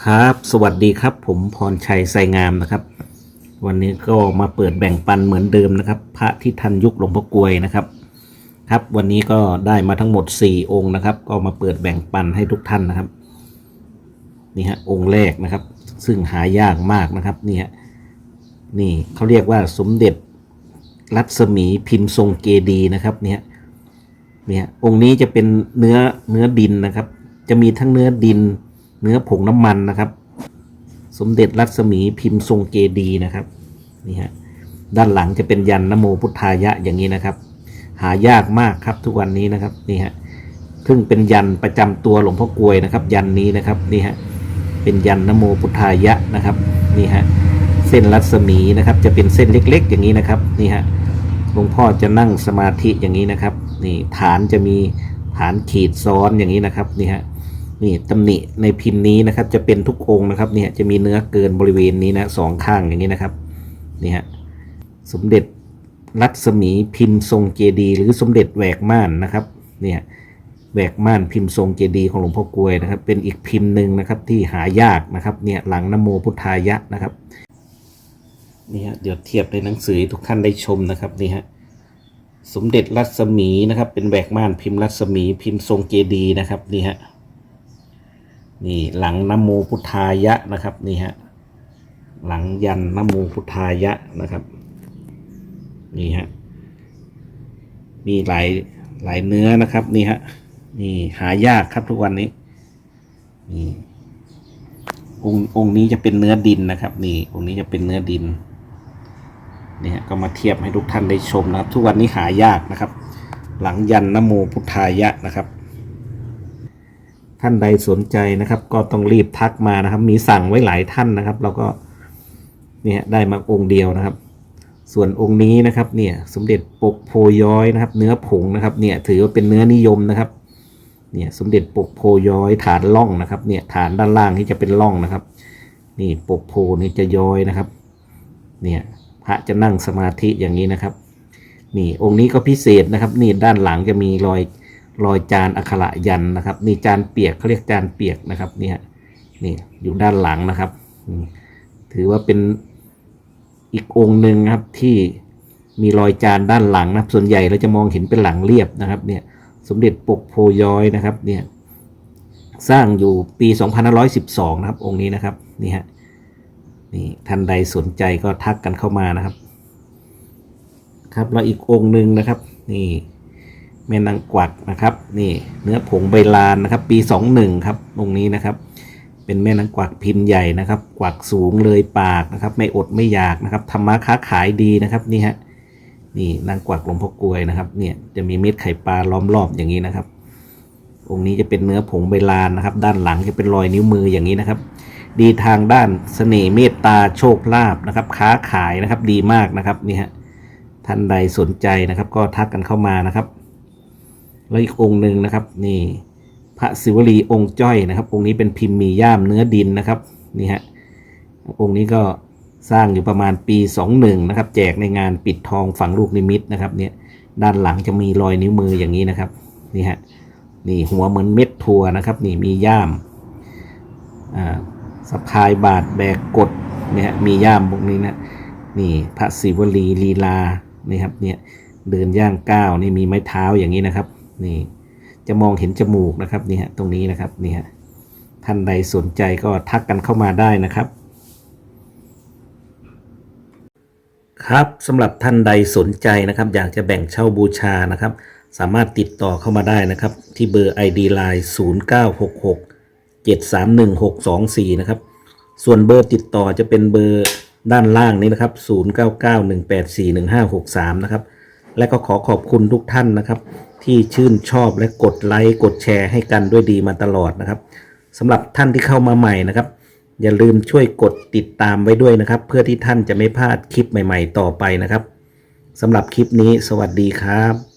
ครับสวัสดีครับ ผมพรชัยไสงามนะครับ วันนี้ก็มาเปิดแบ่งปันเหมือนเดิมนะครับ พระที่ทันยุคหลวงพ่อกลวยนะครับ ครับวันนี้ก็ได้มาทั้งหมด 4 องค์นะครับ ก็มาเปิดแบ่งปันให้ทุกท่านนะครับนี่ฮะองค์แรกนะครับ ซึ่งหายากมากนะครับนี่ฮะนี่เขาเรียกว่าสมเด็จรัศมีพิมพ์ทรงเกดีนะครับเนี่ยเนี่ยองค์นี้จะเป็นเนื้อเนื้อดินนะครับ จะมีทั้งเนื้อดิน เนื้อผงน้ำมันนะครับ สมเด็จรัศมีพิมพ์ทรงเกดีนะครับนี่ฮะด้านหลังจะเป็นยันนโมพุทธายะอย่างนี้นะครับ หายากมากครับทุกวันนี้นะครับนี่ฮะซึ่งเป็นยันประจำตัวหลวงพ่อกลวยนะครับ ยันนี้นะครับนี่ฮะเป็นยันนโมพุทธายะนะครับนี่ฮะเส้นรัศมีนะครับ จะเป็นเส้นเล็ก ๆ อย่างนี้นะครับนี่ฮะหลวงพ่อจะนั่งสมาธิอย่างนี้นะครับ นี่ฐานจะมีฐานขีดซ้อนอย่างนี้นะครับนี่ฮะ นี่ตำหนิในพิมพ์นี้นะครับ จะเป็นทุกองค์นะครับเนี่ยจะมีเนื้อเกินบริเวณนี้นะสองข้างอย่างนี้นะครับนี่ฮะสมเด็จรัศมีพิมพ์ทรงเจดี หรือสมเด็จแหวกม่านนะครับเนี่ยแหวกม่านพิมพ์ทรงเจดีของหลวงพ่อกลวยนะครับ เป็นอีกพิมพ์หนึ่งนะครับที่หายากนะครับเนี่ยหลังนโมพุทธายะนะครับนี่ฮะเดี๋ยวเทียบในหนังสือทุกท่านได้ชมนะครับนี่ฮะสมเด็จรัศมีนะครับ เป็นแหวกม่านพิมพ์รัศมีพิมพ์ทรงเจดีนะครับนี่ฮะ นี่หลังนโมพุทธายะนะครับนี่ฮะหลังยันนโมพุทธายะนะครับนี่ฮะมีหลายหลายเนื้อนะครับนี่ฮะนี่หายากครับทุกวันนี้นี่องค์องค์นี้จะเป็นเนื้อดินนะครับ นี่องค์นี้จะเป็นเนื้อดินนี่ฮะก็มาเทียบให้ทุกท่านได้ชมนะครับ ทุกวันนี้หายากนะครับ หลังยันนโมพุทธายะนะครับ ท่านใดสนใจนะครับ ก็ต้องรีบทักมานะครับ มีสั่งไว้หลายท่านนะครับ เราก็เนี่ยได้มาองค์เดียวนะครับ ส่วนองค์นี้นะครับ เนี่ยสมเด็จปกโพย้อยนะครับ เนื้อผงนะครับ เนี่ยถือว่าเป็นเนื้อนิยมนะครับ เนี่ยสมเด็จปกโพย้อยฐานล่องนะครับ เนี่ยฐานด้านล่างที่จะเป็นล่องนะครับ นี่ปกโพนี่จะย้อยนะครับ เนี่ยพระจะนั่งสมาธิอย่างนี้นะครับ นี่องค์นี้ก็พิเศษนะครับ นี่ด้านหลังจะมีรอย รอยจานอักขระยันนะครับนี่จานเปียกเขาเรียกจานเปียกนะครับเนี่ยนี่อยู่ด้านหลังนะครับ ถือว่าเป็นอีกองค์หนึ่งครับที่มีรอยจานด้านหลังนะครับส่วนใหญ่เราจะมองเห็นเป็นหลังเรียบนะครับ เนี่ยสมเด็จปกโพย้อยนะครับ เนี่ยสร้างอยู่ปี 2512 นะครับ องค์นี้นะครับนี่ฮะนี่ท่านใดสนใจก็ทักกันเข้ามานะครับ ครับแล้วอีกองค์หนึ่งนะครับ นี่ แม่นางกวักนะครับ นี่เนื้อผงใบลานนะครับ ปี 21 ครับตรงนี้นะครับ เป็นแม่นางกวักพิมพ์ใหญ่นะครับ กวักสูงเลยปากนะครับ ไม่อดไม่อยากนะครับธรรมะค้าขายดีนะครับนี่ฮะนี่นางกวักหลวงพ่อกลวยนะครับ เนี่ยจะมีเม็ดไข่ปลาล้อมรอบอย่างนี้นะครับ องค์นี้จะเป็นเนื้อผงใบลานนะครับ ด้านหลังจะเป็นรอยนิ้วมืออย่างนี้นะครับ ดีทางด้านเสน่ห์เมตตาโชคลาภนะครับ ค้าขายนะครับดีมากนะครับนี่ฮะท่านใดสนใจนะครับ ก็ทักกันเข้ามานะครับ แล้วอีกองค์หนึ่งนะครับ นี่พระศิวลีองค์จ้อยนะครับ องค์นี้เป็นพิมพ์มีย่ามเนื้อดินนะครับนี่ฮะองค์นี้ก็สร้างอยู่ประมาณปี 21 นะครับ แจกในงานปิดทองฝังลูกนิมิตนะครับ เนี่ยด้านหลังจะมีรอยนิ้วมืออย่างนี้นะครับนี่ฮะนี่หัวเหมือนเม็ดถั่วนะครับ นี่มีย่ามอ่าสะพายบาทแบกกดเนี่ยฮะมีย่ามพวกนี้นะนี่พระศิวลีลีลานี่ครับเนี่ยเดินย่างก้าวนี่มีไม้เท้าอย่างนี้นะครับ นี่ จะมองเห็นจมูกนะครับนี่ฮะตรงนี้นะครับนี่ฮะท่านใดสนใจก็ทักกันเข้ามาได้นะครับ ครับสำหรับท่านใดสนใจนะครับ อยากจะแบ่งเช่าบูชานะครับ สามารถติดต่อเข้ามาได้นะครับ ที่เบอร์ ID Line 0966 731624 นะครับ ส่วนเบอร์ติดต่อจะเป็นเบอร์ด้านล่างนี้นะครับ 0991841563 นะครับ และก็ขอขอบคุณทุกท่านนะครับ ที่ชื่นชอบและกดไลค์กดแชร์ให้กันด้วยดีมาตลอดนะครับสำหรับท่านที่เข้ามาใหม่นะครับ อย่าลืมช่วยกดติดตามไว้ด้วยนะครับ เพื่อที่ท่านจะไม่พลาดคลิปใหม่ ๆ ต่อไปนะครับสำหรับคลิปนี้สวัสดีครับ